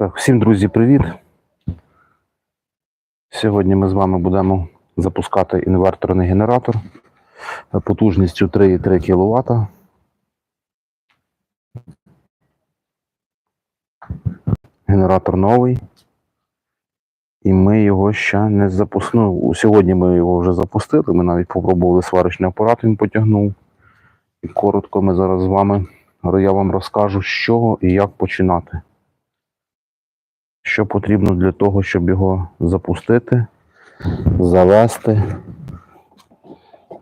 Так, всім друзі, привіт. Сьогодні ми з вами будемо запускати інверторний генератор потужністю 3,3 кВт. Генератор новий. І ми його ще не запустили. Ну, сьогодні ми його вже запустили. Ми навіть попробували сварочний апарат, він потягнув. І коротко ми зараз з вами я вам розкажу, з чого і як починати. Що потрібно для того, щоб його запустити, завести,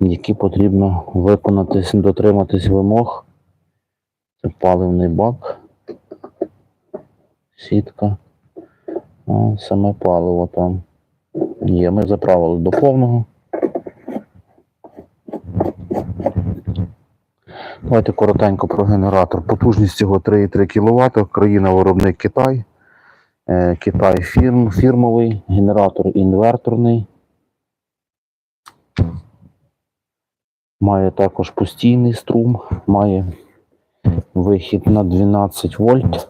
які потрібно виконати, дотриматись вимог. Це паливний бак, сітка, а саме паливо там є. Ми заправили до повного. Давайте коротенько про генератор. Потужність його 3,3 кВт, країна виробник Китай. Е, Китай фірм, фірмовий, генератор інверторний. Має також постійний струм, має вихід на 12 вольт.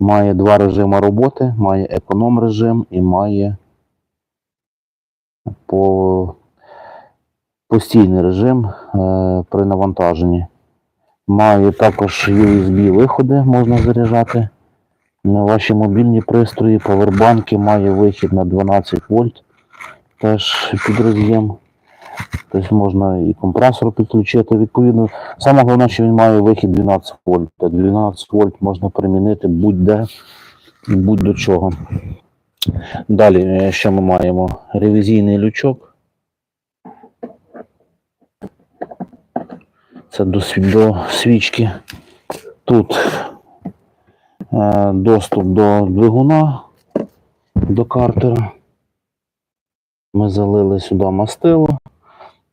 Має два режими роботи, має економ режим і має по постійний режим е, при навантаженні. Має також USB виходи, можна заряджати. На ваші мобільні пристрої, павербанки має вихід на 12 вольт. Теж під роз'єм. Тобто можна і компресор підключити. Відповідно, саме головне, що він має вихід 12 вольт. 12 вольт можна примінити будь-де, будь-до чого. Далі, е, що ми маємо? Ревізійний лючок. Це до, до свічки. Тут е, доступ до двигуна, до картера. Ми залили сюди мастило.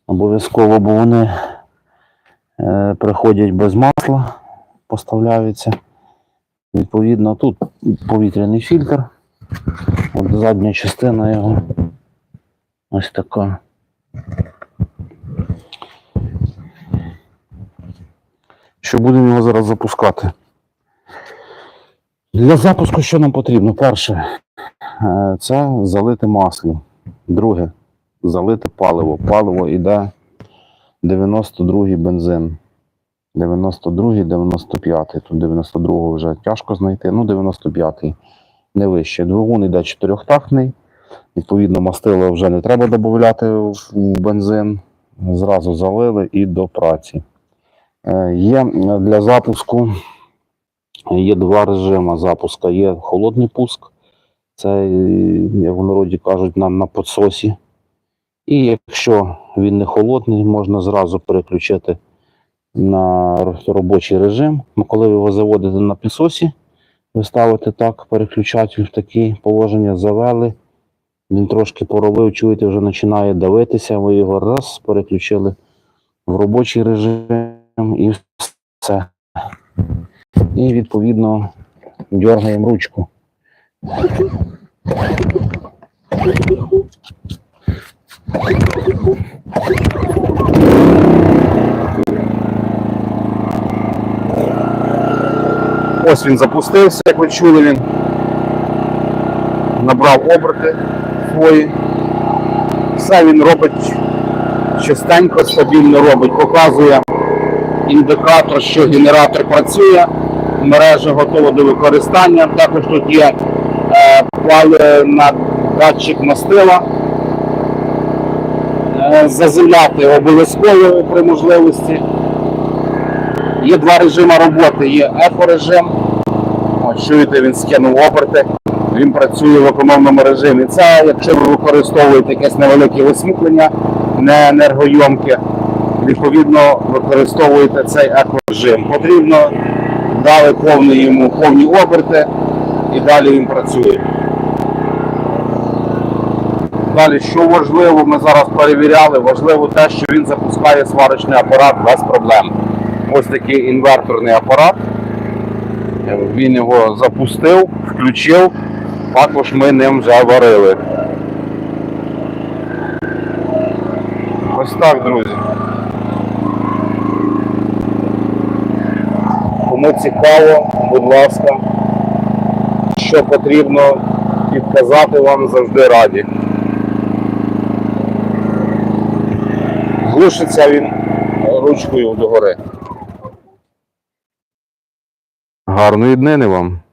Обов'язково, бо вони е, приходять без масла, поставляються. Відповідно, тут повітряний фільтр. От задня частина його ось така. Що будемо його зараз запускати. Для запуску що нам потрібно? Перше, е, це залити масло. Друге, залити паливо. Паливо йде 92-й бензин. 92-й, 95-й. Тут 92-го вже тяжко знайти. Ну, 95-й не вище. Двигун йде чотирьохтактний. Відповідно, мастило вже не треба додати в бензин. Зразу залили і до праці. Е, Є для запуску є два режими запуску. Є холодний пуск, це, е, як в народі кажуть, на, на підсосі. І якщо він не холодний, можна зразу переключити на робочий режим. Коли ви його заводите на підсосі, ви ставите так, переключатель в таке положення, завели. Він трошки поробив, чуєте, вже починає давитися, ви його раз переключили в робочий режим і все. І відповідно дергаємо ручку. Ось він запустився, як ви чули, він набрав оберти свої. Все він робить чистенько, стабільно робить, показує індикатор, що генератор працює, мережа готова до використання. Також тут є е, на датчик мастила. Е, заземляти обов'язково при можливості. Є два режими роботи. Є екорежим. От чуєте, він скинув оберти. Він працює в економному режимі. Це якщо ви використовуєте якесь невелике освітлення, не енергойомке, відповідно використовуєте цей екорежим. Потрібно дали повні йому повні оберти і далі він працює. Далі, що важливо, ми зараз перевіряли, важливо те, що він запускає сварочний апарат без проблем. Ось такий інверторний апарат. Він його запустив, включив, також ми ним вже варили. Ось так, друзі. Кому цікаво, будь ласка, що потрібно підказати вам завжди раді. Глушиться він ручкою догори. Гарної днини вам!